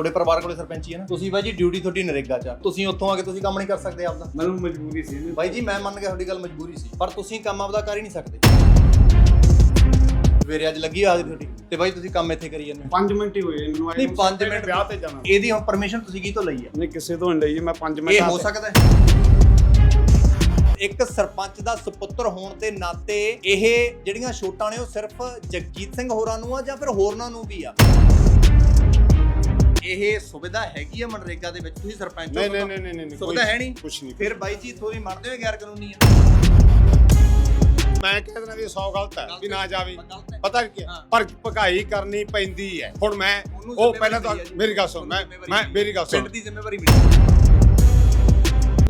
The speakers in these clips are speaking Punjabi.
ਤੁਹਾਡੇ ਪਰਿਵਾਰ ਕੋਲੇ ਸਰਪੰਚੀ ਹੈ ਨਾ ਤੁਸੀਂ ਬਾਈ ਜੀ ਡਿਊਟੀ ਤੁਹਾਡੀ ਨਰੇਗਾ 'ਚ ਆ। ਤੁਸੀਂ ਉੱਥੋਂ ਆ ਕੇ ਤੁਸੀਂ ਕੰਮ ਨਹੀਂ ਕਰ ਸਕਦੇ ਆਪਦਾ। ਮੈਨੂੰ ਮਜਬੂਰੀ ਸੀ ਬਾਈ ਜੀ ਮੈਂ ਮੰਨ ਗਿਆ ਤੁਹਾਡੀ ਗੱਲ ਮਜਬੂਰੀ ਸੀ ਪਰ ਤੁਸੀਂ ਕੰਮ ਆਪਦਾ ਕਰ ਹੀ ਨਹੀਂ ਸਕਦੇ। ਸਵੇਰੇ ਅੱਜ ਲੱਗੀ ਹਾਜ਼ਰੀ ਤੁਹਾਡੀ ਤੇ ਬਾਈ ਤੁਸੀਂ ਕੰਮ ਇੱਥੇ ਕਰੀ ਜਾਂਦੇ ਹੋ। 5 ਮਿੰਟ ਹੀ ਹੋਏ ਮੈਨੂੰ ਨਹੀਂ ਨੂੰ, 5 ਮੈਂ ਮਿੰਟ। ਵਿਆਹ ਤੇ ਜਾਣਾ। ਇਹਦੀ ਹੁਣ ਪਰਮਿਸ਼ਨ ਤੁਸੀਂ ਕੀ ਤੋਂ ਲਈ ਆ ਨਹੀਂ ਕਿਸੇ ਤੋਂ ਨਹੀਂ ਲਈ ਮੈਂ 5 ਮਿੰਟ ਇਹ ਹੋ ਸਕਦਾ ਹੈ। ਇੱਕ ਸਰਪੰਚ ਦਾ ਸੁਪੁੱਤਰ ਹੋਣ ਦੇ ਨਾਤੇ ਇਹ ਜਿਹੜੀਆਂ ਛੋਟਾਂ ਨੇ ਉਹ ਸਿਰਫ ਜਗਜੀਤ ਸਿੰਘ ਹੋਰਾਂ ਨੂੰ ਆ ਜਾਂ ਫਿਰ ਹੋਰਨਾਂ ਨੂੰ ਵੀ ਆ? ਇਹ ਸੁਵਿਧਾ ਹੈਗੀ ਆ ਮਨਰੇਗਾ ਦੇ ਵਿੱਚ ਤੁਸੀਂ ਸਰਪੰਚ ਹੋ ਨਹੀਂ ਨਹੀਂ ਨਹੀਂ ਨਹੀਂ ਸੁਵਿਧਾ ਹੈ ਨਹੀਂ। ਕੁਝ ਨਹੀਂ ਫਿਰ ਬਾਈ ਜੀ ਥੋੜੀ ਮੰਨਦੇ ਹੋ ਗੈਰ ਕਾਨੂੰਨੀ ਆ? ਮੈਂ ਕਹਿ ਵੀ 100 ਗਲਤ ਹੈ ਵੀ ਨਾ ਜਾਵੇ। ਪਤਾ ਕੀ। ਪਰ ਭਗਾਈ ਕਰਨੀ ਪੈਂਦੀ ਹੈ। ਹੁਣ ਮੈਂ ਉਹ ਪਹਿਲਾਂ ਤਾਂ। ਮੇਰੀ ਗੱਲ ਸੁਣ ਮੈਂ ਮੇਰੀ ਗੱਲ ਸੁਣ। ਪਿੰਡ ਦੀ ਜ਼ਿੰਮੇਵਾਰੀ ਮਿਲੀ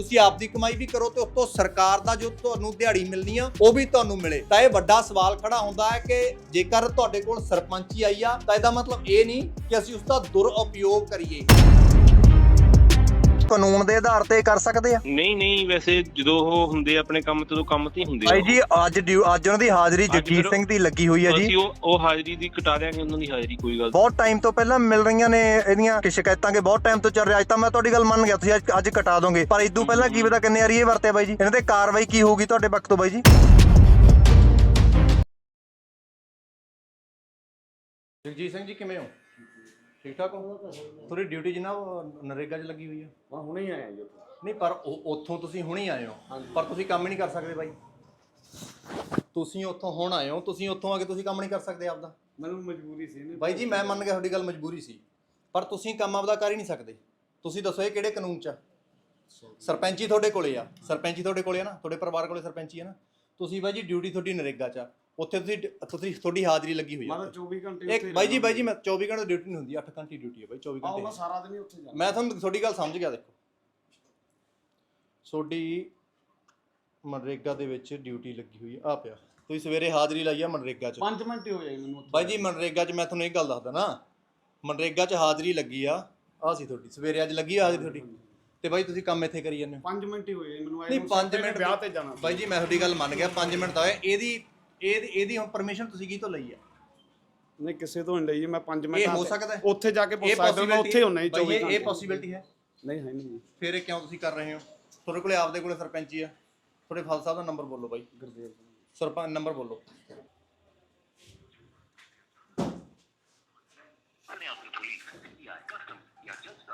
ਤੁਸੀਂ ਆਪਦੀ ਕਮਾਈ ਵੀ ਕਰੋ ਤੇ ਉਤੋਂ ਸਰਕਾਰ ਦਾ ਜੋ ਤੁਹਾਨੂੰ ਦਿਹਾੜੀ ਮਿਲਣੀ ਆ, ਉਹ ਵੀ ਤੁਹਾਨੂੰ ਮਿਲੇ। ਤਾਂ ਇਹ ਵੱਡਾ ਸਵਾਲ ਖੜਾ ਹੁੰਦਾ ਹੈ ਕਿ ਜੇਕਰ ਤੁਹਾਡੇ ਕੋਲ ਸਰਪੰਚੀ ਆਈ ਆ, ਤਾਂ ਇਹਦਾ ਮਤਲਬ ਇਹ ਨਹੀਂ ਕਿ ਅਸੀਂ ਉਸ ਦਾ ਦੁਰਉਪਯੋਗ ਕਰੀਏ। ਕਾਨੂੰਨ ਦੇ ਆਧਾਰ ਤੇ ਕਰ ਸਕਦੇ ਆ? ਨਹੀਂ ਨਹੀਂ ਵੈਸੇ ਜਦੋਂ ਉਹ ਹੁੰਦੇ ਆਪਣੇ ਕੰਮ ਤੇ ਉਦੋਂ ਕੰਮ ਤੇ ਹੀ ਹੁੰਦੇ ਆ ਭਾਈ। ਜੀ ਅੱਜ ਡਿਊ- ਅੱਜ ਉਹਨਾਂ ਦੀ ਹਾਜ਼ਰੀ ਅੱਜ ਜਗਜੀਤ ਫਿਰ- ਸਿੰਘ ਦੀ ਲੱਗੀ ਹੋਈ ਹੈ ਜੀ। ਅਸੀਂ ਉਹ ਉਹ ਹਾਜ਼ਰੀ ਦੀ ਕਟਾ ਦਿਆਂਗੇ ਉਹਨਾਂ ਦੀ ਹਾਜ਼ਰੀ ਕੋਈ ਗੱਲ ਬਹੁਤ ਟਾਈਮ ਤੋਂ ਪਹਿਲਾਂ ਮਿਲ ਰਹੀਆਂ ਨੇ ਇਹਦੀਆਂ ਕਿ ਸ਼ਿਕਾਇਤਾਂ ਕਿ ਬਹੁਤ ਟਾਈਮ ਤੋਂ ਚੱਲ ਰਿਹਾ। ਅੱਜ ਤਾਂ ਮੈਂ ਤੁਹਾਡੀ ਗੱਲ ਮੰਨ ਗਿਆ ਤੁਸੀਂ ਅੱਜ ਅੱਜ ਕਟਾ ਦੋਗੇ। ਪਰ ਇਦੋਂ ਪਹਿਲਾਂ ਕੀ ਪਤਾ ਕਿੰਨੇ ਵਾਰੀ ਇਹ ਵਰਤਿਆ ਬਾਈ ਜੀ। ਇਹਨਾਂ ਤੇ ਕਾਰਵਾਈ ਕੀ ਹੋਊਗੀ ਤੁਹਾਡੇ ਪੱਖ ਤੋਂ ਬਾਈ ਜੀ? ਜਗਜੀਤ ਸਿੰਘ ਜੀ ਕਿਵੇਂ ਹੋ? ਠੀਕ ਠਾਕ ਹੋ? ਤੁਹਾਡੀ ਡਿਊਟੀ ਜਨਾਬ ਨਰੇਗਾ 'ਚ ਲੱਗੀ ਹੋਈ ਹੈ ਮੈਂ ਹੁਣੇ ਹੀ ਆਇਆ ਜੀ ਉੱਥੋਂ। ਨਹੀਂ ਪਰ ਉਹ- ਉੱਥੋਂ ਤੁਸੀਂ ਹੁਣੇ ਆਏ ਹੋ। ਪਰ ਤੁਸੀਂ ਕੰਮ ਹੀ ਨਹੀਂ ਕਰ ਸਕਦੇ ਬਾਈ। ਤੁਸੀਂ ਉੱਥੋਂ ਹੁਣ ਆਏ ਹੋ ਤੁਸੀਂ ਉੱਥੋਂ ਆ ਕੇ ਤੁਸੀਂ ਕੰਮ ਨਹੀਂ ਕਰ ਸਕਦੇ ਆਪਦਾ। ਮੈਨੂੰ ਮਜਬੂਰੀ ਸੀ ਨਹੀਂ ਬਾਈ ਜੀ ਮੈਂ ਮੰਨ ਗਿਆ ਤੁਹਾਡੀ ਗੱਲ ਮਜਬੂਰੀ ਸੀ। ਪਰ ਤੁਸੀਂ ਕੰਮ ਆਪਦਾ ਕਰ ਹੀ ਨਹੀਂ ਸਕਦੇ। ਤੁਸੀਂ ਦੱਸੋ ਇਹ ਕਿਹੜੇ ਕਾਨੂੰਨ 'ਚ ਆ? ਸਰਪੰਚੀ ਤੁਹਾਡੇ ਕੋਲੇ ਆ। ਸਰਪੰਚੀ ਤੁਹਾਡੇ ਕੋਲੇ ਆ ਨਾ? ਤੁਹਾਡੇ ਪਰਿਵਾਰ ਕੋਲੇ ਸਰਪੰਚੀ ਆ ਨਾ? ਤੁਸੀਂ ਬਾਈ ਜੀ ਡਿਊਟੀ ਤੁਹਾਡੀ ਨਰੇਗਾ 'ਚ ਆ। ਉੱਥੇ ਤੁਸੀਂ ਤੁਸੀਂ ਤੁਹਾਡੀ ਹਾਜ਼ਰੀ ਲੱਗੀ ਹੋਈ ਆ। ਤਾਂ 24 ਘੰਟੇ ਇੱਕ ਬਾਈ ਜੀ ਬਾਈ ਜੀ ਮੈਂ 24 ਘੰਟੇ ਡਿਊਟੀ ਨਹੀਂ ਹੁੰਦੀ 8 ਘੰਟੇ ਡਿਊਟੀ ਹੈ ਬਾਈ 24 ਆਹ ਮੈਂ ਘੰਟੇ ਸਾਰਾ ਦਿਨ ਹੀ ਉੱਥੇ ਜਾਣਾ ਮੈਂ ਤੁਹਾਨੂੰ ਤੁਹਾਡੀ ਗੱਲ ਸਮਝ ਗਿਆ ਦੇਖੋ। ਤੁਹਾਡੀ ਮਨਰੇਗਾ ਦੇ ਵਿੱਚ ਡਿਊਟੀ ਲੱਗੀ ਹੋਈ ਆ ਆ ਪਿਆ। ਤੁਸੀਂ ਸਵੇਰੇ ਹਾਜ਼ਰੀ ਲਾਈ ਆ ਮਨਰੇਗਾ 'ਚ। 5 ਮਿੰਟ ਹੀ ਹੋਏ ਮੈਨੂੰ ਉੱਥੇ ਬਾਈ ਜੀ ਮਨਰੇਗਾ 'ਚ ਮੈਂ ਤੁਹਾਨੂੰ ਇਹ ਗੱਲ ਦੱਸਦਾ ਨਾ। ਮਨਰੇਗਾ 'ਚ ਹਾਜ਼ਰੀ ਲੱਗੀ ਆ ਆ ਸੀ ਤੁਹਾਡੀ। ਸਵੇਰੇ ਅੱਜ ਲੱਗੀ ਆ ਹਾਜ਼ਰੀ ਤੁਹਾਡੀ। ਤੇ ਬਾਈ ਤੁਸੀਂ ਕੰਮ ਇੱਥੇ ਕਰੀ ਜਾਂਦੇ ਹੋ? 5 ਮਿੰਟ ਹੀ ਹੋਏ ਮੈਨੂੰ ਆਏ ਨਹੀਂ ਨੂੰ, 5 ਮੈਂ ਮਿੰਟ ਵਿਆਹ ਤੇ ਜਾਣਾ ਬਾਈ ਜੀ ਮੈਂ ਤੁਹਾਡੀ ਗੱਲ ਮੰਨ ਗਿਆ 5 ਮਿੰਟ ਤਾਂ ਹੋਏ ਇਹਦੀ ਇਹਦੀ ਇਹਦੀ ਹੁਣ ਪਰਮਿਸ਼ਨ ਤੁਸੀਂ ਕੀ ਤੋਂ ਲਈ ਆ? ਨਹੀਂ ਕਿਸੇ ਤੋਂ ਨਹੀਂ ਲਈ ਜੀ, ਮੈਂ 5 ਮਿੰਟ ਇਹ ਹੋ ਸਕਦਾ ਹੈ? ਉੱਥੇ ਜਾ ਕੇ ਪੁੱਛ ਸਕਦਾ ਮੈਂ possibility- ਉੱਥੇ ਹੁੰਨਾ ਹੀ ਬਾਈ 24 ਇਹ- ਘੰਟੇ। ਇਹ ਪੋਸੀਬਿਲਿਟੀ ਹੈ? ਨਹੀਂ ਹੈ ਨਹੀਂ। ਫਿਰ ਇਹ ਕਿਉਂ ਤੁਸੀਂ ਕਰ ਰਹੇ ਹੋ? ਤੁਹਾਡੇ ਕੋਲੇ ਆਪਦੇ ਕੋਲੇ ਸਰਪੰਚੀ ਆ। ਤੁਹਾਡੇ ਫਾਦਰ ਸਾਹਿਬ ਦਾ ਨੰਬਰ ਬੋਲੋ ਬਾਈ। ਗੁਰਦੇਵ ਸਰਪੰਚ ਨੰਬਰ ਬੋਲੋ।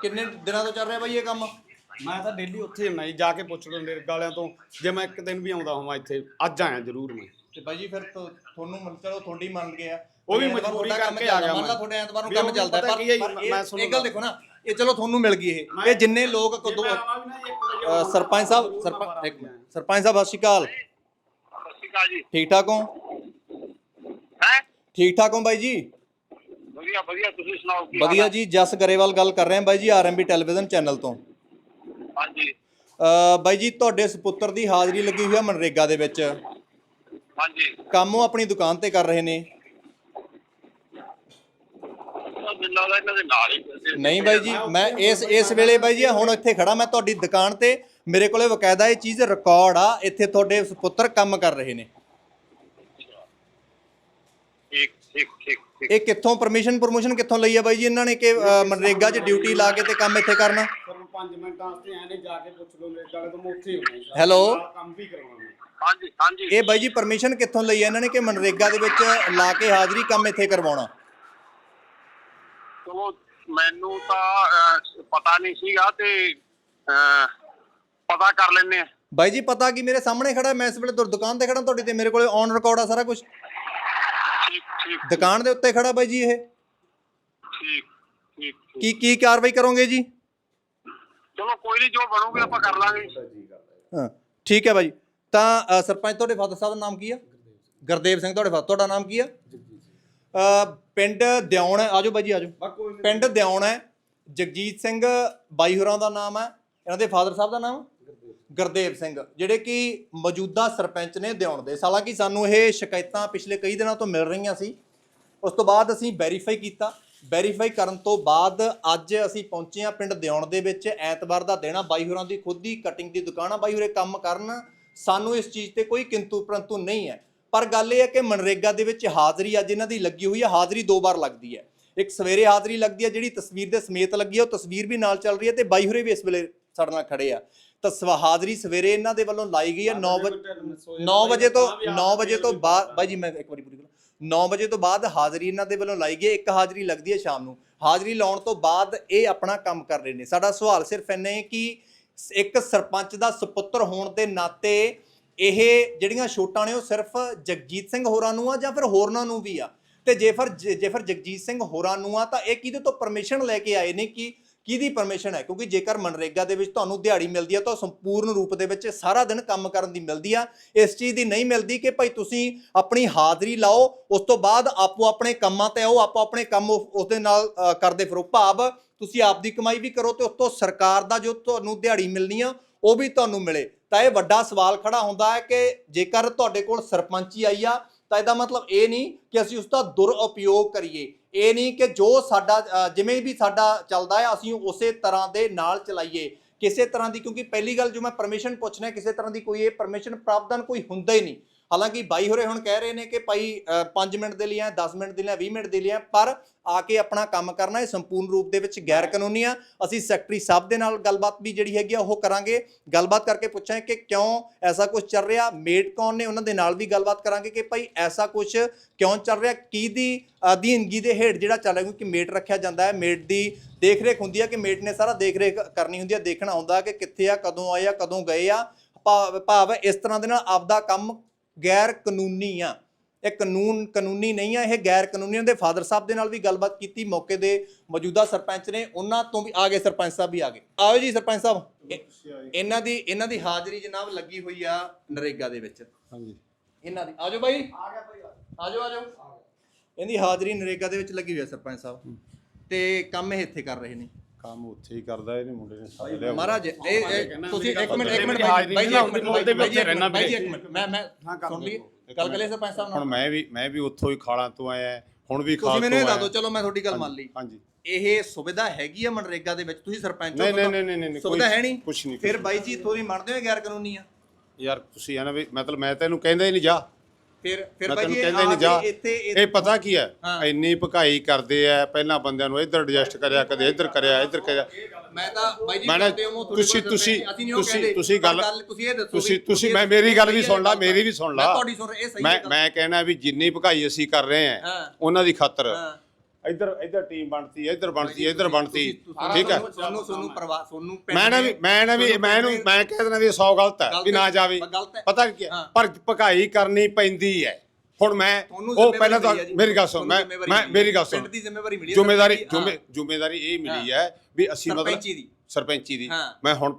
ਕਿੰਨੇ ਦਿਨਾਂ ਤੋਂ ਚੱਲ ਰਿਹਾ ਬਾਈ ਇਹ ਕੰਮ? ਮੈਂ ਤਾਂ ਡੇਲੀ ਉੱਥੇ ਹੁੰਨਾ ਜੀ ਜਾ ਕੇ ਪੁੱਛ ਲਓ ਮੇਰੇ ਵਾਲਿਆਂ ਤੋਂ ਜੇ ਮੈਂ ਇੱਕ ਦਿਨ ਵੀ ਆਉਂਦਾ ਹੋਵਾਂ ਇੱਥੇ ਅੱਜ ਆਇਆ ਜ਼ਰੂਰ ਮੈਂ। ਤੇ ਬਾਈ ਜੀ ਫਿਰ ਤੋਂ- ਤੁਹਾਨੂੰ ਮੰਨ ਚਲੋ ਤੁਹਾਡੀ ਮੰਨ ਗਿਆ ਉਹ ਵੀ ਐਤਵਾਰ ਮਜਬੂਰੀ ਤੁਹਾਡਾ ਕੰਮ ਕਰਕੇ ਆ ਗਿਆ ਮੰਨ ਲਾ ਮੈਂ। ਤੁਹਾਡੇ ਐਤਵਾਰ ਨੂੰ ਵੀ ਕੰਮ ਚੱਲਦਾ ਪਤਾ ਪਰ ਕੀ ਹੈ ਜੀ, ਪਰ ਮੈਂ ਇਹ- ਇਹ ਸੁਣੂਗਾ। ਗੱਲ ਦੇਖੋ ਨਾ ਇਹ ਚਲੋ ਤੁਹਾਨੂੰ ਮਿਲ ਗਈ ਇਹ। ਇਹ ਜਿੰਨੇ ਲੋਕ ਕਦੋਂ ਅ, ਸਰਪੰਚ ਸਾਹਿਬ ਸਰਪੰਚ ਨੰਬਰ ਇੱਕ ਆ ਮਿੰਟ। ਸਰਪੰਚ ਸਾਹਿਬ ਸਤਿ ਸ਼੍ਰੀ ਅਕਾਲ। ਸਤਿ ਸ਼੍ਰੀ ਅਕਾਲ। ਜੀ ਠੀਕ ਠਾਕ ਹੋ? ਹੈ? ਠੀਕ ਠਾਕ ਹੋ ਬਾਈ ਜੀ? ਵਧੀਆ ਵਧੀਆ ਤੁਸੀਂ ਸੁਣਾਓ ਕੀ ਵਧੀਆ ਜੀ ਜਸ ਗਰੇਵਾਲ ਗੱਲ ਕਰ ਰਹੇ ਹਾਂ ਬਾਈ ਜੀ ਆਰਐਮਬੀ ਟੈਲੀਵਿਜ਼ਨ ਚੈਨਲ ਤੋਂ? ਹਾਂਜੀ। ਅ, ਬਾਈ ਜੀ ਤੁਹਾਡੇ ਸੁਪੁੱਤਰ ਦੀ ਹਾਜ਼ਰੀ ਲੱਗੀ ਹੋਈ ਹੈ ਮਨਰੇਗਾ ਦੇ ਵਿੱਚ। ਹਾਂਜੀ। ਕੰਮ ਉਹ ਆਪਣੀ ਦੁਕਾਨ ਤੇ ਕਰ ਰਹੇ ਨੇ। ਉਹ ਮੈਨੂੰ ਲੱਗਦਾ ਇਹਨਾਂ ਦੇ ਨਾਲ ਹੀ ਫਿਰਦੇ ਨਹੀਂ ਬਾਈ ਜੀ ਮੈਂ ਇਸ ਇਸ ਵੇਲੇ ਬਾਈ ਜੀ ਹੁਣ ਇੱਥੇ ਖੜਾ ਮੈਂ ਤੁਹਾਡੀ ਦੁਕਾਨ ਤੇ। ਮੇਰੇ ਕੋਲੇ ਬਕਾਇਦਾ ਇਹ ਚੀਜ਼ ਰਿਕਾਰਡ ਆ ਇੱਥੇ ਤੁਹਾਡੇ ਸੁਪੁੱਤਰ ਕੰਮ ਕਰ ਰਹੇ ਨੇ। ਠੀਕ ਠੀਕ ਠੀਕ ਠੀਕ। ਇਹ ਕਿੱਥੋਂ ਪਰਮਿਸ਼ਨ ਪ੍ਰਮੋਸ਼ਨ ਕਿੱਥੋਂ ਲਈ ਆ ਬਾਈ ਜੀ ਇਹਨਾਂ ਨੇ ਕਿ ਅ, ਮਨਰੇਗਾ 'ਚ ਡਿਊਟੀ ਲਾ ਕੇ ਤੇ ਕੰਮ ਇੱਥੇ ਕਰਨਾ? 5 ਮਿੰਟਾਂ ਵਾਸਤੇ ਆਏ ਨੇ ਜਾ ਕੇ ਪੁੱਛ ਲਓ ਮੇਰੇ ਵਾਲੇ ਤੋਂ ਮੈਂ ਉੱਥੇ ਹੀ ਹੁੰਨਾ ਜੀ। ਸਾਰਾ Hello? ਨਾਲ ਕੰਮ ਵੀ ਕਰਵਾਉਣਾ ਮੈਂ ਹਾਂਜੀ ਹਾਂਜੀ। ਇਹ ਬਾਈ ਜੀ ਪਰਮਿਸ਼ਨ ਕਿੱਥੋਂ ਲਈ ਇਹਨਾਂ ਨੇ ਕਿ ਮਨਰੇਗਾ ਦੇ ਵਿੱਚ ਲਾ ਕੇ ਹਾਜ਼ਰੀ ਕੰਮ ਇੱਥੇ ਕਰਵਾਉਣਾ? ਚਲੋ ਮੈਨੂੰ ਤਾਂ ਅਹ, ਪਤਾ ਨਹੀਂ ਸੀਗਾ ਤੇ ਅਹ, ਪਤਾ ਕਰ ਲੈਨੇ ਆ ਬਾਈ ਜੀ ਪਤਾ ਕੀ ਮੇਰੇ ਸਾਹਮਣੇ ਖੜਾ ਮੈਂ ਇਸ ਵੇਲੇ ਦੁ- ਦੁਕਾਨ ਤੇ ਖੜਾ ਤੁਹਾਡੀ ਤੇ ਮੇਰੇ ਕੋਲੇ ਔਨ ਰਿਕਾਰਡ ਆ ਸਾਰਾ ਕੁਝ ਠੀਕ ਠੀਕ। ਦੁਕਾਨ ਦੇ ਉੱਤੇ ਖੜਾ ਬਾਈ ਜੀ ਇਹ। ਠੀਕ ਠੀਕ ਠੀਕ। ਕੀ ਕੀ ਕਾਰਵਾਈ ਕਰੋਗੇ ਜੀ? ਚਲੋ ਕੋਈ ਨਹੀਂ ਜੋ ਬਣੂਗੀ ਆਪਾਂ ਕਰ ਲਾਂਗੇ। ਹਾਂ ਠੀਕ ਹੈ ਬਾਈ ਤਾਂ ਅ, ਸਰਪੰਚ ਤੁਹਾਡੇ ਫਾਦਰ ਸਾਹਿਬ ਦਾ ਨਾਮ ਕੀ ਆ? ਗੁਰਦੇਵ ਸਿੰਘ ਤੁਹਾਡੇ ਫਾਦਰ ਤੁਹਾਡਾ ਨਾਮ ਕੀ ਆ? ਅ, ਪਿੰਡ ਦਿਉਣ ਹੈ ਆਜੋ। ਬਾਈ ਜੀ ਆਜੋ ਪਿੰਡ ਦਿਉਣ ਹੈ ਜਗਜੀਤ ਸਿੰਘ ਬਾਈ ਹੋਰਾਂ ਦਾ ਨਾਮ ਹੈ। ਇਹਨਾਂ ਦੇ ਫਾਦਰ ਸਾਹਿਬ ਦਾ ਨਾਮ? ਗੁਰਦੇਵ ਸਿੰਘ। ਜਿਹੜੇ ਕਿ ਮੌਜੂਦਾ ਸਰਪੰਚ ਨੇ ਦਿਉਣ ਦੇ। ਹਾਲਾਂਕਿ ਸਾਨੂੰ ਇਹ ਸ਼ਿਕਾਇਤਾਂ ਪਿਛਲੇ ਕਈ ਦਿਨਾਂ ਤੋਂ ਮਿਲ ਰਹੀਆਂ ਸੀ। ਉਸ ਤੋਂ ਬਾਅਦ ਅਸੀਂ ਵੈਰੀਫਾਈ ਕੀਤਾ। ਵੈਰੀਫਾਈ ਕਰਨ ਤੋਂ ਬਾਅਦ ਅੱਜ ਅਸੀਂ ਪਹੁੰਚੇ ਹਾਂ ਪਿੰਡ ਦਿਉਣ ਦੇ ਵਿੱਚ। ਐਤਵਾਰ ਦਾ ਦਿਨ ਆ, ਬਾਈ ਹੋਰਾਂ ਦੀ ਖੁਦ ਦੀ ਕਟਿੰਗ ਦੀ ਦੁਕਾਨ ਆ, ਬਾਈ ਹੋਰੇ ਕੰਮ ਕਰਨ। ਸਾਨੂੰ ਇਸ ਚੀਜ਼ ਤੇ ਕੋਈ ਕਿੰਤੂ ਪਰੰਤੂ ਨਹੀਂ ਹੈ। ਪਰ ਗੱਲ ਇਹ ਹੈ ਕਿ ਮਨਰੇਗਾ ਦੇ ਵਿੱਚ ਹਾਜ਼ਰੀ ਅੱਜ ਇਹਨਾਂ ਦੀ ਲੱਗੀ ਹੋਈ ਹੈ ਹਾਜ਼ਰੀ ਦੋ ਵਾਰ ਲੱਗਦੀ ਹੈ। ਇੱਕ ਸਵੇਰੇ ਹਾਜ਼ਰੀ ਲੱਗਦੀ ਹੈ ਜਿਹੜੀ ਤਸਵੀਰ ਦੇ ਸਮੇਤ ਲੱਗੀ ਹੈ ਉਹ ਤਸਵੀਰ ਵੀ ਨਾਲ ਚੱਲ ਰਹੀ ਹੈ ਤੇ ਬਾਈ ਹੋਰੇ ਵੀ ਇਸ ਵੇਲੇ ਸਾਡੇ ਨਾਲ ਖੜੇ ਆ। ਤਾਂ ਸਵਾ ਹਾਜ਼ਰੀ ਸਵੇਰੇ ਇਹਨਾਂ ਦੇ ਵੱਲੋਂ ਲਾਈ ਗਈ ਹੈ 9 ਵਜੇ 9 ਵਜੇ ਤੋਂ 9 ਵਜੇ ਤੋਂ ਬਾਅਦ ਬਾਈ ਜੀ, ਮੈਂ ਇੱਕ ਵਾਰੀ ਪੂਰੀ ਕਰਾਂ। 9 ਵਜੇ ਤੋਂ ਬਾਅਦ ਹਾਜ਼ਰੀ ਇਹਨਾਂ ਦੇ ਵੱਲੋਂ ਲਾਈ ਗਈ ਹੈ। ਇੱਕ ਹਾਜ਼ਰੀ ਲੱਗਦੀ ਹੈ ਸ਼ਾਮ ਨੂੰ। ਹਾਜ਼ਰੀ ਲਾਉਣ ਤੋਂ ਬਾਅਦ ਇਹ ਆਪਣਾ ਕੰਮ ਕਰ ਰਹੇ ਨੇ। ਸਾਡਾ ਸਵਾਲ ਸਿਰਫ ਇੰਨਾ ਹੈ ਕਿ ਇੱਕ ਸਰਪੰਚ ਦਾ ਸੁਪੁੱਤਰ ਹੋਣ ਦੇ ਨਾਤੇ ਇਹ ਜਿਹੜੀਆਂ ਛੋਟਾਂ ਨੇ ਉਹ ਸਿਰਫ ਜਗਜੀਤ ਸਿੰਘ ਹੋਰਾਂ ਨੂੰ ਆ ਜਾਂ ਫਿਰ ਹੋਰਨਾਂ ਨੂੰ ਵੀ ਆ? ਤੇ ਜੇ ਫਿਰ ਜੇ ਫਿਰ ਜਗਜੀਤ ਸਿੰਘ ਹੋਰਾਂ ਨੂੰ ਆ ਤਾਂ ਇਹ ਕਿਹਦੇ ਤੋਂ ਪਰਮਿਸ਼ਨ ਲੈ ਕੇ ਆਏ ਨੇ ਕਿ ਕਿਹਦੀ ਪਰਮਿਸ਼ਨ ਹੈ? ਕਿਉਂਕਿ ਜੇਕਰ ਮਨਰੇਗਾ ਦੇ ਵਿੱਚ ਤੁਹਾਨੂੰ ਦਿਹਾੜੀ ਮਿਲਦੀ ਹੈ ਤਾਂ ਉਹ ਸੰਪੂਰਨ ਰੂਪ ਦੇ ਵਿੱਚ ਸਾਰਾ ਦਿਨ ਕੰਮ ਕਰਨ ਦੀ ਮਿਲਦੀ ਆ। ਇਸ ਚੀਜ਼ ਦੀ ਨਹੀਂ ਮਿਲਦੀ ਕਿ ਭਾਈ ਤੁਸੀਂ ਆਪਣੀ ਹਾਜ਼ਰੀ ਲਾਓ, ਉਸ ਤੋਂ ਬਾਅਦ ਆਪੋ ਆਪਣੇ ਕੰਮਾਂ ਤੇ ਆਓ, ਆਪੋ ਆਪਣੇ ਕੰਮ ਉਸ ਉਸ ਦੇ ਨਾਲ ਕਰਦੇ ਫਿਰੋ। ਭਾਵ ਤੁਸੀਂ ਆਪ ਦੀ ਕਮਾਈ ਵੀ ਕਰੋ ਤੇ ਉਸ ਤੋਂ ਸਰਕਾਰ ਦਾ ਜੋ ਤੁਹਾਨੂੰ ਦਿਹਾੜੀ ਮਿਲਣੀ ਆ, ਉਹ ਵੀ ਤੁਹਾਨੂੰ ਮਿਲੇ। ਤਾਂ ਇਹ ਵੱਡਾ ਸਵਾਲ ਖੜਾ ਹੁੰਦਾ ਹੈ ਕਿ ਜੇਕਰ ਤੁਹਾਡੇ ਕੋਲ ਸਰਪੰਚੀ ਆਈ ਆ ਤਾਂ ਇਹਦਾ ਮਤਲਬ ਇਹ ਨਹੀਂ ਕਿ ਅਸੀਂ ਉਸ ਦਾ ਦੁਰਉਪਯੋਗ ਕਰੀਏ। ਇਹ ਨਹੀਂ ਕਿ ਜੋ ਸਾਡਾ ਜਿਵੇਂ ਵੀ ਸਾਡਾ ਚੱਲਦਾ ਹੈ, ਅਸੀਂ ਉਸੇ ਤਰ੍ਹਾਂ ਦੇ ਨਾਲ ਚਲਾਈਏ। ਕਿਸੇ ਤਰ੍ਹਾਂ ਦੀ ਕਿਉਂਕਿ ਪਹਿਲੀ ਗੱਲ ਜੋ ਮੈਂ ਪਰਮਿਸ਼ਨ ਪੁੱਛਣਾ, ਕਿਸੇ ਤਰ੍ਹਾਂ ਦੀ ਕੋਈ ਇਹ ਪਰਮਿਸ਼ਨ ਪ੍ਰਾਵਧਾਨ ਕੋਈ ਹੁੰਦਾ ਹੀ ਨਹੀਂ। ਹਾਲਾਂਕਿ ਬਾਈ ਹੋਰੇ ਹੁਣ ਕਹਿ ਰਹੇ ਨੇ ਕਿ ਭਾਈ 5 ਮਿੰਟ ਦੇ ਲਈ ਆ 10 ਮਿੰਟ ਦੇ ਲਈ ਆ 20 ਮਿੰਟ ਦੇ ਲਈ ਆ, ਪਰ ਆ ਕੇ ਆਪਣਾ ਕੰਮ ਕਰਨਾ ਇਹ ਸੰਪੂਰਨ ਰੂਪ ਦੇ ਵਿੱਚ ਗੈਰ ਕਾਨੂੰਨੀ ਆ। ਅਸੀਂ ਸੈਕਟਰੀ ਸਾਹਿਬ ਦੇ ਨਾਲ ਗੱਲਬਾਤ ਵੀ ਜਿਹੜੀ ਹੈਗੀ ਆ, ਉਹ ਕਰਾਂਗੇ। ਗੱਲਬਾਤ ਕਰਕੇ ਪੁੱਛਾਂ ਕਿ ਕਿਉਂ ਐਸਾ ਕੁਝ ਚੱਲ ਰਿਹਾ? ਮੇਟ ਕੌਣ ਨੇ? ਉਹਨਾਂ ਦੇ ਨਾਲ ਵੀ ਗੱਲਬਾਤ ਕਰਾਂਗੇ ਕਿ ਭਾਈ ਐਸਾ ਕੁਝ ਕਿਉਂ ਚੱਲ ਰਿਹਾ? ਕੀ ਦੀ ਅਧੀਨਗੀ ਦੇ ਹੇਠ ਜਿਹੜਾ ਚੱਲ ਰਿਹਾ? ਕਿਉਂਕਿ ਮੇਟ ਰੱਖਿਆ ਜਾਂਦਾ ਹੈ। ਮੇਟ ਦੀ ਦੇਖ ਰੇਖ ਹੁੰਦੀ ਆ ਕਿ ਮੇਟ ਨੇ ਸਾਰਾ ਦੇਖ ਰੇਖ ਕਰਨੀ ਹੁੰਦੀ ਆ, ਦੇਖਣਾ ਹੁੰਦਾ ਕਿ ਕਿੱਥੇ ਆ, ਕਦੋਂ ਆਏ ਆ, ਕਦੋਂ ਗਏ ਆ। ਭਾ- ਭਾਵ ਇਸ ਤਰ੍ਹਾਂ ਦੇ ਨਾਲ ਆਪਦਾ ਕੰਮ ਗੈਰ ਕਾਨੂੰਨੀ ਆ। ਇਹ ਕਾਨੂੰਨ ਕਾਨੂੰਨੀ ਨਹੀਂ ਆ ਇਹ ਗੈਰ ਕਾਨੂੰਨੀ ਦੇ ਫਾਦਰ ਸਾਹਿਬ ਦੇ ਨਾਲ ਵੀ ਗੱਲਬਾਤ ਕੀਤੀ ਮੌਕੇ ਦੇ ਮੌਜੂਦਾ ਸਰਪੰਚ ਨੇ ਉਹਨਾਂ ਤੋਂ ਵੀ ਆ ਗਏ ਸਰਪੰਚ ਸਾਹਿਬ ਵੀ ਆ ਗਏ। ਆਓ ਜੀ ਸਰਪੰਚ ਸਾਹਿਬ। ਇਹ- ਇਹਨਾਂ ਦੀ ਇਹਨਾਂ ਦੀ ਹਾਜ਼ਰੀ ਜਨਾਬ ਲੱਗੀ ਹੋਈ ਆ ਨਰੇਗਾ ਦੇ ਵਿੱਚ। ਹਾਂਜੀ। ਇਹਨਾਂ ਦੀ ਆਜੋ ਬਾਈ। ਆ ਗਿਆ ਬਾਈ ਆਜੋ ਆਜੋ ਇਹਦੀ ਹਾਜ਼ਰੀ ਨਰੇਗਾ ਦੇ ਵਿੱਚ ਲੱਗੀ ਹੋਈ ਆ ਸਰਪੰਚ ਸਾਹਿਬ। ਤੇ ਕੰਮ ਇਹ ਇੱਥੇ ਕਰ ਰਹੇ ਨੇ। ਕੰਮ ਉੱਥੇ ਹੀ ਕਰਦਾ ਇਹਨੇ ਮੁੰਡੇ ਨੇ ਸੱਦ ਲਿਆ ਮਹਾਰਾਜ ਇਹ ਇਹ ਤੁਸੀਂ ਇੱਕ ਮਿੰਟ ਇੱਕ ਮਿੰਟ ਬਾਈ ਜੀ ਨਹੀਂ ਇੱਕ ਮਿੰਟ ਬਾਈ ਜੀ ਉੱਥੇ ਰਹਿਣਾ ਬਾਈ ਜੀ ਇੱਕ। ਮਿੰਟ ਮੈਂ ਮੈਂ ਹਾਂ, ਕਰ ਸੁਣ ਲਈ। ਗੱਲ ਕਰੇ ਸਰਪੰਚ ਸਾਹਿਬ ਹੁਣ ਨਾਲ। ਮੈਂ ਵੀ ਮੈਂ ਵੀ ਉੱਥੋਂ ਹੀ ਖਾਲਾਂ ਤੋਂ ਆਇਆ ਹੁਣ ਵੀ ਖਾਲ ਤੁਸੀਂ ਮੈਨੂੰ ਇਹ ਦੱਸ ਦਿਓ ਆਇਆ। ਚਲੋ ਮੈਂ ਤੁਹਾਡੀ ਗੱਲ ਮੰਨ ਲਈ। ਹਾਂਜੀ। ਇਹ ਸੁਵਿਧਾ ਹੈਗੀ ਆ ਮਨਰੇਗਾ ਦੇ ਵਿੱਚ ਤੁਸੀਂ ਸਰਪੰਚ ਹੋ ਨਹੀਂ, ਨਹੀਂ, ਨਹੀਂ, ਨਹੀਂ, ਨਹੀਂ, ਸੁਵਿਧਾ ਕੋਈ- ਹੈ ਨਹੀਂ। ਕੁਛ ਨਹੀਂ, ਫਿਰ ਕੁਛ ਬਾਈ ਜੀ ਥੋੜੀ ਮੰਨਦੇ ਹੋ ਇਹ ਗੈਰ ਕਾਨੂੰਨੀ ਆ? ਯਾਰ ਤੁਸੀਂ ਆ ਨਾ ਵੀ ਮਤਲਬ ਮੈਂ ਤੈਨੂੰ ਕਹਿੰਦਾ ਹੀ ਨਹੀਂ ਜਾ। ਫਿਰ ਫਿਰ ਮੈਂ ਬਾਈ ਤੈਨੂੰ ਕਹਿੰਦਾ ਨਹੀਂ ਜਾ। ਇੱਥੇ ਇਹ ਪਤਾ ਕੀ ਹੈ। ਇੰਨੀ ਭਕਾਈ ਕਰਦੇ ਆ ਪਹਿਲਾਂ ਬੰਦਿਆਂ ਨੂੰ ਇੱਧਰ ਐਡਜਸਟ ਕਰਿਆ ਕਦੇ ਇੱਧਰ ਕਰਿਆ ਇੱਧਰ ਕਰਿਆ। ਮੈਂ ਤਾਂ ਬਾਈ ਜੀ ਹੋ ਤੁਹਾਡੇ ਤੁਸੀਂ ਤੁਸੀਂ ਤੁਸੀਂ ਤੁਸੀਂ ਗੱਲ ਤੁਸੀਂ ਇਹ ਦੱਸੋ ਤੁਸੀਂ ਤੁਸੀਂ ਮੈਂ ਮੇਰੀ ਗੱਲ ਵੀ ਸੁਣ ਲਾ ਮੇਰੀ ਵੀ ਸੁਣ ਲਾ। ਮੈਂ ਮੈਂ ਕਹਿਣਾ ਵੀ ਜਿੰਨੀ ਭਕਾਈ ਅਸੀਂ ਕਰ ਰਹੇ ਹਾਂ। ਆ ਉਹਨਾਂ ਦੀ ਖਾਤਰ। ਇੱਧਰ ਇੱਧਰ ਟੀਮ ਬਣਤੀ ਇੱਧਰ ਬਣਤੀ ਇੱਧਰ ਬਣਤੀ ਠੀਕ ਹੈ ਤੁਹਾਨੂੰ ਪਰਵਾਹ ਤੁਹਾਨੂੰ ਪਿੰਡ ਮੈਂ ਨਾ ਵੀ ਮੈਂ ਨਾ ਵੀ ਮੈਂ ਨੂੰ ਮੈਂ ਕਹਿ ਦੇਣਾ ਵੀ 100 ਗਲਤ ਹੈ ਵੀ ਨਾ ਜਾਵੇ। ਪਤਾ ਕੀ। ਪਰ ਭਕਾਈ ਕਰਨੀ ਪੈਂਦੀ ਹੈ ਹੁਣ ਮੈਂ ਉਹ ਪਹਿਲਾਂ ਤਾਂ। ਮੇਰੀ ਗੱਲ ਸੁਣ ਮੈਂ ਮੈਂ ਮੇਰੀ ਗੱਲ। ਸੁਣ ਜ਼ਿੰਮੇਵਾਰੀ। ਜ਼ਿੰਮੇਵਾਰੀ ਇਹ ਮਿਲੀ ਹੈ ਵੀ ਅਸੀਂ ਮਤਲਬ ਸਰਪੰਚੀ ਦੀ ਹਾਂ। ਮੈਂ ਹੁਣ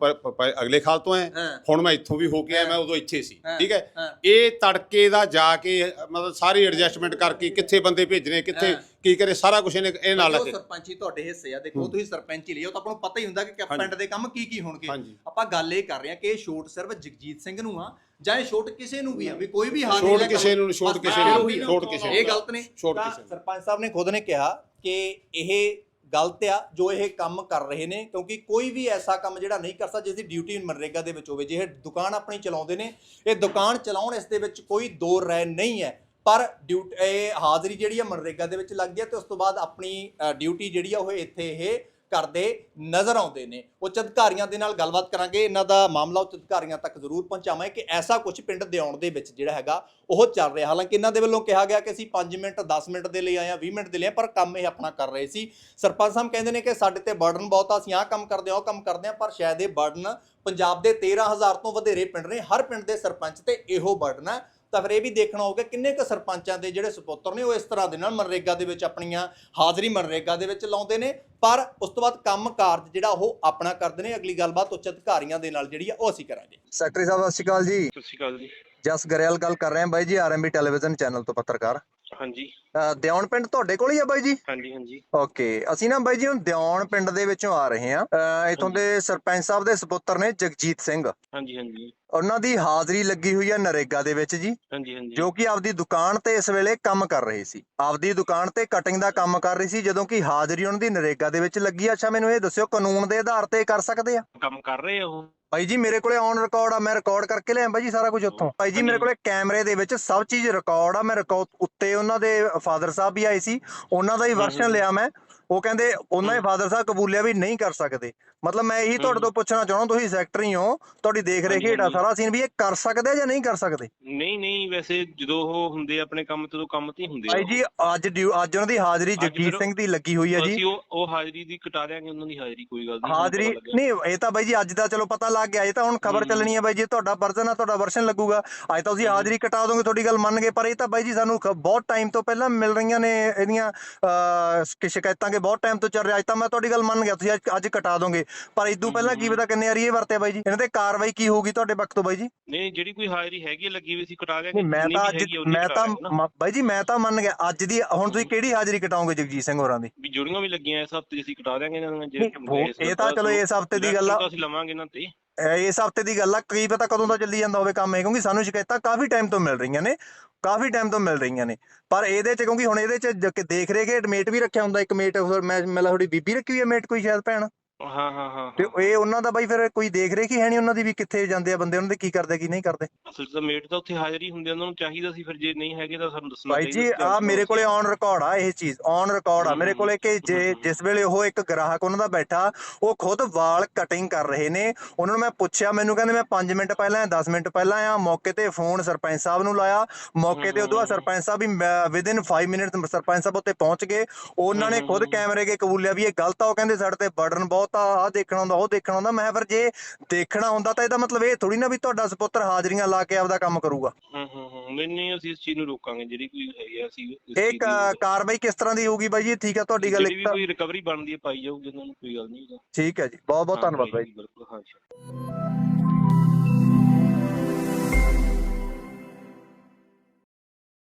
ਅਗਲੇ ਖਾਲ ਤੋਂ ਆਇਆ ਹਾਂ। ਹੁਣ ਮੈਂ ਇੱਥੋਂ ਵੀ ਹੋ ਕੇ ਆਇਆ ਮੈਂ ਉਦੋਂ ਇੱਥੇ ਸੀ ਹਾਂ। ਠੀਕ ਹੈ ਹਾਂ। ਇਹ ਤੜਕੇ ਦਾ ਜਾ ਕੇ ਮਤਲਬ ਸਾਰੀ ਐਡਜਸਟਮੈਂਟ ਕਰਕੇ ਕਿੱਥੇ ਬੰਦੇ ਭੇਜਣੇ ਕਿੱਥੇ ਹਾਂ। ਕੀ ਕਰੇ ਸਾਰਾ ਕੁਝ ਇਹਨੇ ਇਹ ਨਾਲ ਲੱਗੇ ਸਰਪੰਚੀ ਤੁਹਾਡੇ ਹਿੱਸੇ ਆ ਦੇਖੋ ਤੁਸੀਂ ਸਰਪੰਚੀ ਲਈ ਉਹ ਤਾਂ ਆਪਾਂ ਨੂੰ ਪਤਾ ਹੀ ਹੁੰਦਾ ਕਿ ਹਾਂਜੀ। ਪਿੰਡ ਦੇ ਕੰਮ ਕੀ ਕੀ ਹੋਣਗੇ ਹਾਂਜੀ। ਆਪਾਂ ਗੱਲ ਇਹ ਕਰ ਰਹੇ ਹਾਂ ਕਿ ਇਹ ਛੋਟ ਸਿਰਫ ਜਗਜੀਤ ਸਿੰਘ ਨੂੰ ਆ ਜਾਂ ਇਹ ਛੋਟ ਕਿਸੇ ਨੂੰ ਵੀ ਆ ਵੀ ਕੋਈ ਵੀ ਹਾਜ਼ਰੀ ਛੋਟ ਕੇ ਕਿਸੇ ਨੂੰ, ਛੋਟ ਕਿਸੇ ਨੂੰ। ਛੋਟ ਕਿਸੇ ਇਹ। ਗਲਤ ਨੇ ਛੋਟ ਤਾਂ ਕਿਸੇ ਨੂੰ। ਸਰਪੰਚ ਸਾਹਿਬ ਨੇ ਖੁਦ ਨੇ ਕਿਹਾ ਕਿ ਇਹ ਗਲਤ ਆ, ਜੋ ਇਹ ਕੰਮ ਕਰ ਰਹੇ ਨੇ, ਕਿਉਂਕਿ ਕੋਈ ਵੀ ਐਸਾ ਕੰਮ ਜਿਹੜਾ ਨਹੀਂ ਕਰ ਸਕਦਾ, ਜਿਸ ਦੀ ਡਿਊਟੀ ਮਨਰੇਗਾ ਦੇ ਵਿੱਚ ਹੋਵੇ, ਜੇ ਇਹ ਦੁਕਾਨ ਆਪਣੀ ਚਲਾਉਂਦੇ ਨੇ, ਇਹ ਦੁਕਾਨ ਚਲਾਉਣ ਇਸ ਦੇ ਵਿੱਚ ਕੋਈ ਦੋ ਰਾਏ ਨਹੀਂ ਹੈ, ਪਰ ਡਿਊਟੀ ਇਹ ਹਾਜ਼ਰੀ ਜਿਹੜੀ ਆ ਮਨਰੇਗਾ ਦੇ ਵਿੱਚ ਲੱਗਦੀ ਹੈ ਤੇ ਉਸ ਤੋਂ ਬਾਅਦ ਆਪਣੀ ਡਿਊਟੀ ਜਿਹੜੀ ਆ ਉਹ ਇੱਥੇ ਇਹ ਕਰਦੇ ਨਜ਼ਰ ਆਉਂਦੇ ਨੇ। ਉੱਚ ਅਧਿਕਾਰੀਆਂ ਦੇ ਨਾਲ ਗੱਲਬਾਤ ਕਰਾਂਗੇ। ਇਹਨਾਂ ਦਾ ਮਾਮਲਾ ਉੱਚ ਅਧਿਕਾਰੀਆਂ ਤੱਕ ਜ਼ਰੂਰ ਪਹੁੰਚਾਵਾਂਗੇ ਕਿ ਐਸਾ ਕੁਝ ਪਿੰਡ ਦਿਆਉਣ ਦੇ ਵਿੱਚ ਜਿਹੜਾ ਹੈਗਾ, ਉਹ ਚੱਲ ਰਿਹਾ। ਹਾਲਾਂਕਿ ਇਹਨਾਂ ਦੇ ਵੱਲੋਂ ਕਿਹਾ ਗਿਆ ਕਿ ਅਸੀਂ 5 ਮਿੰਟ 10 ਮਿੰਟ ਦੇ ਲਈ ਆਏ ਹਾਂ 20 ਮਿੰਟ ਦੇ ਲਈ ਆਏ ਪਰ ਕੰਮ ਇਹ ਆਪਣਾ ਕਰ ਰਹੇ ਸੀ। ਸਰਪੰਚ ਸਾਹਿਬ ਕਹਿੰਦੇ ਨੇ ਕਿ ਸਾਡੇ ਤੇ ਬਰਡਨ ਬਹੁਤ ਆ, ਅਸੀਂ ਆਹ ਕੰਮ ਕਰਦੇ ਹਾਂ, ਉਹ ਕੰਮ ਕਰਦੇ ਹਾਂ, ਪਰ ਸ਼ਾਇਦ ਇਹ ਬਰਡਨ ਪੰਜਾਬ ਦੇ 13000 ਤੋਂ ਵਧੇਰੇ ਪਿੰਡ ਨੇ। ਹਰ ਪਿੰਡ ਦੇ ਸਰਪੰਚ ਤੇ ਇਹੋ ਬਰਡਨ ਹੈ ਤਾਂ ਫਿਰ ਇਹ ਵੀ ਦੇਖਣਾ ਹੋਊਗਾ ਕਿੰਨੇ ਕੁ ਸਰਪੰਚਾਂ ਦੇ ਜਿਹੜੇ ਸੁਪੁੱਤਰ ਨੇ ਉਹ ਇਸ ਤਰ੍ਹਾਂ ਦੇ ਨਾਲ ਮਨਰੇਗਾ ਦੇ ਵਿੱਚ ਆਪਣੀਆਂ ਹਾਜ਼ਰੀ ਮਨਰੇਗਾ ਦੇ ਵਿੱਚ ਲਾਉਂਦੇ ਨੇ ਪਰ ਉਸ ਤੋਂ ਬਾਅਦ ਕੰਮ ਕਾਰਜ ਜਿਹੜਾ ਉਹ ਆਪਣਾ ਕਰਦੇ ਨੇ ਅਗਲੀ ਗੱਲਬਾਤ ਉੱਚ ਅਧਿਕਾਰੀਆਂ ਦੇ ਨਾਲ ਜਿਹੜੀ ਆ ਉਹ ਅਸੀਂ ਕਰਾਂਗੇ। ਸੈਕਟਰੀ ਸਾਹਿਬ ਸਤਿ ਸ਼੍ਰੀ ਅਕਾਲ ਜੀ। ਸਤਿ ਸ਼੍ਰੀ ਅਕਾਲ ਜੀ। ਜਸ ਗਰੇਵਾਲ ਗੱਲ ਕਰ ਰਹੇ ਹਾਂ ਬਾਈ ਜੀ ਆਰਐਮਬੀ ਟੈਲੀਵਿਜ਼ਨ ਚੈਨਲ ਤੋਂ ਪੱਤਰਕਾਰ। ਹਾਂਜੀ। ਅਹ ਦਿਉਣ ਪਿੰਡ ਤੁਹਾਡੇ ਕੋਲ ਹੀ ਆ ਬਾਈ ਜੀ? ਹਾਂਜੀ ਹਾਂਜੀ। ਓਕੇ ਅਸੀਂ ਨਾ ਬਾਈ ਜੀ ਹੁਣ ਦਿਉਣ ਪਿੰਡ ਦੇ ਵਿੱਚੋਂ ਆ ਰਹੇ ਹਾਂ। ਇੱਥੋਂ ਦੇ ਸਰਪੰਚ ਸਾਹਿਬ ਦੇ ਸੁਪੁੱਤਰ ਨੇ ਜਗਜੀਤ ਸਿੰਘ। ਹਾਂਜੀ ਹਾਂਜੀ। ਉਹਨਾਂ ਦੀ ਹਾਜ਼ਰੀ ਲੱਗੀ ਹੋਈ ਹੈ ਨਰੇਗਾ ਦੇ ਵਿੱਚ ਜੀ। ਹਾਂਜੀ ਹਾਂਜੀ। ਜੋ ਕਿ ਆਪਦੀ ਦੁਕਾਨ ਤੇ ਇਸ ਵੇਲੇ ਕੰਮ ਕਰ ਰਹੇ ਸੀ। ਆਪਦੀ ਦੁਕਾਨ ਤੇ ਕਟਿੰਗ ਦਾ ਕੰਮ ਕਰ ਰਹੀ ਸੀ ਜਦੋਂ ਕਿ ਹਾਜ਼ਰੀ ਉਹਨਾਂ ਦੀ ਨਰੇਗਾ ਦੇ ਵਿੱਚ ਲੱਗੀ ਆ। ਅੱਛਾ ਮੈਨੂੰ ਇਹ ਦੱਸਿਓ ਕਾਨੂੰਨ ਦੇ ਆਧਾਰ ਤੇ ਕਰ ਸਕਦੇ ਆ? ਕੰਮ ਕਰ ਰਹੇ ਆ ਉਹ। ਭਾਈ ਜੀ ਮੇਰੇ ਕੋਲੇ ਔਨ ਰਿਕਾਰਡ ਆ ਮੈਂ ਰਿਕਾਰਡ ਕਰਕੇ ਲਿਆ ਬਾਈ ਜੀ ਸਾਰਾ ਕੁਝ ਉੱਥੋਂ। ਭਾਈ ਜੀ ਮੇਰੇ ਕੋਲੇ ਕੈਮਰੇ ਦੇ ਵਿੱਚ ਸਭ ਚੀਜ਼ ਰਿਕਾਰਡ ਆ ਮੈਂ ਰਿਕਾਰਡ ਉੱਤੇ ਉਹਨਾਂ ਦੇ ਫਾਦਰ ਸਾਹਿਬ ਵੀ ਆਏ ਸੀ ਉਹਨਾਂ ਦਾ ਹੀ ਵਰਸ਼ਨ ਲਿਆ ਮੈਂ। ਉਹ ਕਹਿੰਦੇ ਉਹਨਾਂ ਦੇ ਫਾਦਰ ਸਾਹਿਬ ਕਬੂਲਿਆ ਵੀ ਨਹੀਂ ਕਰ ਸਕਦੇ। ਮਤਲਬ ਮੈਂ ਇਹੀ ਤੁਹਾਡੇ ਤੋਂ ਪੁੱਛਣਾ ਚਾਹੁੰਦਾ ਤੁਸੀਂ ਸੈਕਟਰੀ ਹੋ ਤੁਹਾਡੀ ਦੇਖ ਰੇਖ ਹੇਠਾਂ। ਸਾਰਾ ਸੀਨ ਵੀ ਇਹ ਕਰ ਸਕਦੇ ਜਾਂ ਨਹੀਂ ਕਰ ਸਕਦੇ? ਨਹੀਂ ਨਹੀਂ ਵੈਸੇ ਜਦੋਂ ਉਹ ਹੁੰਦੇ ਆਪਣੇ ਕੰਮ ਤੇ ਉਹ ਕੰਮ ਤੇ ਹੀ ਹੁੰਦੇ ਆ ਭਾਈ ਜੀ ਅੱਜ ਡਿਊ- ਅੱਜ ਉਹਨਾਂ ਦੀ ਹਾਜ਼ਰੀ ਜਗਜੀਤ ਸਿੰਘ ਦੀ ਲੱਗੀ ਹੋਈ ਆ ਜੀ। ਅਸੀਂ ਉਹ ਉਹ ਹਾਜ਼ਰੀ ਦੀ ਕਟਾ ਦਿਆਂਗੇ ਉਹਨਾਂ ਦੀ ਹਾਜ਼ਰੀ ਕੋਈ ਗੱਲ ਨਹੀਂ ਹਾਜ਼ਰੀ ਨਹੀਂ ਇਹ ਤਾਂ ਬਾਈ ਜੀ ਅੱਜ ਦਾ ਚਲੋ ਪਤਾ ਲੱਗ ਗਿਆ ਇਹ ਤਾਂ ਹੁਣ ਖਬਰ। ਚੱਲਣੀ ਹੈ ਬਾਈ ਜੀ ਤੁਹਾਡਾ ਵਰਜ਼ਨ ਆ ਤੁਹਾਡਾ ਵਰਸ਼ਨ ਲੱਗੂਗਾ। ਅੱਜ ਤਾਂ ਤੁਸੀਂ ਹਾਜ਼ਰੀ ਕਟਾ ਦੋਗੇ ਤੁਹਾਡੀ ਗੱਲ ਮੰਨ ਗਏ ਪਰ ਇਹ ਤਾਂ ਬਾਈ ਜੀ ਸਾਨੂੰ ਬਹੁਤ ਟਾਈਮ ਤੋਂ ਪਹਿਲਾਂ ਮਿਲ ਰਹੀਆਂ ਨੇ ਇਹਦੀਆਂ ਸ਼ਿਕਾਇਤਾਂ ਕੇ ਬਹੁਤ ਟਾਈਮ ਤੋਂ ਚੱਲ ਰਿਹਾ। ਅੱਜ ਤਾਂ ਮੈਂ ਤੁਹਾਡੀ ਗੱਲ ਮੰਨ ਗਿਆ ਤੁਸੀਂ ਅੱਜ ਅੱਜ ਕਟਾ ਦੋਗੇ। ਪਰ ਇਦੋਂ ਪਹਿਲਾਂ ਕੀ ਪਤਾ ਕਿੰਨੇ ਵਾਰੀ ਇਹ ਵਰਤਿਆ ਬਾਈ ਜੀ? ਇਹਨਾਂ ਤੇ ਕਾਰਵਾਈ ਕੀ ਹੋਊਗੀ ਤੁਹਾਡੇ ਵਕਤ ਤੋਂ ਬਾਈ ਜੀ? ਨਹੀਂ ਜਿਹੜੀ ਕੋਈ ਹਾਜ਼ਰੀ ਹੈਗੀ ਲੱਗੀ ਵੀ ਸੀ ਕਟਾ ਨਹੀਂ ਮੈਂ ਤਾਂ ਅੱਜ ਮੈਂ ਤਾਂ ਨਾ। ਮ- ਬਾਈ ਜੀ ਮੈਂ ਤਾਂ ਮੰਨ ਗਿਆ ਅੱਜ ਦੀ ਹੁਣ ਤੁਸੀਂ ਕਿਹੜੀ ਹਾਜ਼ਰੀ ਕਟਾਓਗੇ ਜਗਜੀਤ ਸਿੰਘ ਹੋਰਾਂ ਦੀ? ਵੀ ਜੁੜੀਆਂ ਵੀ ਲੱਗੀਆਂ ਇਸ ਹਫ਼ਤੇ ਅਸੀਂ ਕਟਾ ਦਿਆਂਗੇ ਇਹਨਾਂ ਜਿਹੜੇ ਉਹ- ਇਹ ਤਾਂ ਚਲੋ ਇਸ ਹਫ਼ਤੇ ਦੀ ਗੱਲ ਆ। ਅਸੀਂ ਲਵਾਂਗੇ ਇਹਨਾਂ ਤੇ। ਇਹ ਇਸ ਹਫ਼ਤੇ ਦੀ ਗੱਲ ਆ, ਕੀ ਪਤਾ ਕਦੋਂ ਦਾ ਚੱਲੀ ਜਾਂਦਾ ਹੋਵੇ ਕੰਮ ਇਹ, ਕਿਉਂਕਿ ਸਾਨੂੰ ਸ਼ਿਕਾਇਤਾਂ ਕਾਫੀ ਟਾਈਮ ਤੋਂ ਮਿਲ ਰਹੀਆਂ ਨੇ, ਕਾਫੀ ਟਾਈਮ ਤੋਂ ਮਿਲ ਰਹੀਆਂ ਨੇ। ਪਰ ਇਹਦੇ ਚ, ਕਿਉਂਕਿ ਹੁਣ ਇਹਦੇ ਚ ਦੇਖ ਰਹੇ ਕਿ ਮੇਟ ਵੀ ਰੱਖਿਆ ਹੁੰਦਾ, ਇੱਕ ਮੇਟ ਹੋਰ, ਮੈਂ ਮਤਲਬ ਥੋੜੀ ਬੀਬੀ ਰੱਖੀ ਹੋਈ ਹੈ ਮੇਟ ਕੋਈ ਸ਼ਾਇਦ ਭੈਣ? ਹਾਂ ਹਾਂ ਹਾਂ ਤੇ ਇਹ ਉਹਨਾਂ ਦਾ ਬਾਈ ਫਿਰ ਕੋਈ ਦੇਖ ਰਹੇ ਕਿ ਹੈ ਨਹੀਂ ਉਹਨਾਂ ਦੀ ਵੀ ਕਿੱਥੇ ਜਾਂਦੇ ਆ ਬੰਦੇ ਉਹਨਾਂ ਦੇ ਕੀ ਕਰਦੇ ਕੀ ਨਹੀਂ ਕਰਦੇ ਅਸਲ ਤਾਂ ਮੇਟ ਤਾਂ ਉੱਥੇ ਹਾਜ਼ਰੀ ਹੁੰਦੇ ਉਹਨਾਂ ਨੂੰ ਚਾਹੀਦਾ ਸੀ ਫਿਰ ਜੇ ਨਹੀਂ ਹੈਗੇ ਤਾਂ ਸਾਨੂੰ ਦੱਸਣਾ ਭਾਈ ਜੀ ਆ ਮੇਰੇ ਕੋਲੇ ਔਨ ਰਿਕਾਰਡ ਆ ਇਹ ਚੀਜ਼ ਔਨ ਰਿਕਾਰਡ ਆ ਮੇਰੇ ਕੋਲੇ ਕਿ ਜੇ। ਜਿਸ ਵੇਲੇ ਉਹ ਇੱਕ ਗ੍ਰਾਹਕ ਉਹਨਾਂ ਦਾ ਬੈਠਾ ਉਹ ਖੁਦ ਵਾਲ ਕਟਿੰਗ ਕਰ ਰਹੇ ਨੇ ਉਹਨਾਂ ਨੂੰ ਮੈਂ ਪੁੱਛਿਆ ਮੈਨੂੰ ਕਹਿੰਦੇ ਮੈਂ 5 ਮਿੰਟ ਪਹਿਲਾਂ 10 ਮਿੰਟ ਪਹਿਲਾਂ ਆ ਮੌਕੇ ਤੇ ਫੋਨ ਸਰਪੰਚ ਸਾਹਿਬ ਨੂੰ ਲਾਇਆ ਮੌਕੇ ਤੇ ਉਦੋਂ। ਸਰਪੰਚ ਸਾਹਿਬ ਵੀ ਵਿਦਿਨ 5 ਮਿੰਟ ਸਰਪੰਚ ਸਾਹਿਬ ਉੱਤੇ ਪਹੁੰਚ ਗਏ ਉਹਨਾਂ ਨੇ ਖੁਦ। ਕੈਮਰੇ ਕੇ ਕਬੂਲਿਆ ਵੀ ਇਹ ਗਲਤ ਆ ਉਹ ਕਹਿੰਦੇ ਸਾਡੇ ਤੇ ਬਰਡਨ ਬਹੁਤ ਆ ਆ ਦੇਖਣਾ ਹੁੰਦਾ ਉਹ ਦੇਖਣਾ ਹੁੰਦਾ। ਮੈਂ ਫਿਰ ਜੇ ਦੇਖਣਾ ਹੁੰਦਾ ਤਾਂ ਇਹਦਾ ਮਤਲਬ ਇਹ ਥੋੜੀ ਨਾ ਵੀ ਤੁਹਾਡਾ ਸੁਪੁੱਤਰ ਹਾਜ਼ਰੀਆਂ ਲਾ ਕੇ ਆਪਦਾ ਕੰਮ ਕਰੂਗਾ। ਹੂੰ ਹੂੰ ਹੂੰ ਨਹੀਂ ਨਹੀਂ ਅਸੀਂ ਇਸ ਚੀਜ਼ ਨੂੰ ਰੋਕਾਂਗੇ ਜਿਹੜੀ ਕੋਈ ਹੈਗੀ ਆ ਅਸੀਂ ਇਸ ਇਹ ਚੀਜ਼ ਕ- ਦੀ- ਕਾਰਵਾਈ ਕਿਸ ਤਰ੍ਹਾਂ ਦੀ ਹੋਊਗੀ ਬਾਈ ਜੀ? ਠੀਕ ਆ ਤੁਹਾਡੀ ਗੱਲ ਜਿਹੜੀ ਇੱਕ ਵੀ ਤਾਂ ਕੋਈ ਰਿਕਵਰੀ ਬਣਦੀ ਹੈ ਪਾਈ ਜਾਊਗੀ ਉਹਨਾਂ ਨੂੰ ਕੋਈ ਗੱਲ ਨਹੀਂ ਠੀਕ ਹੈ ਜੀ ਬਹੁਤ ਬਹੁਤ ਧੰਨਵਾਦ ਬਾਈ। ਬਿਲਕੁਲ ਹਾਂ ਜੀ।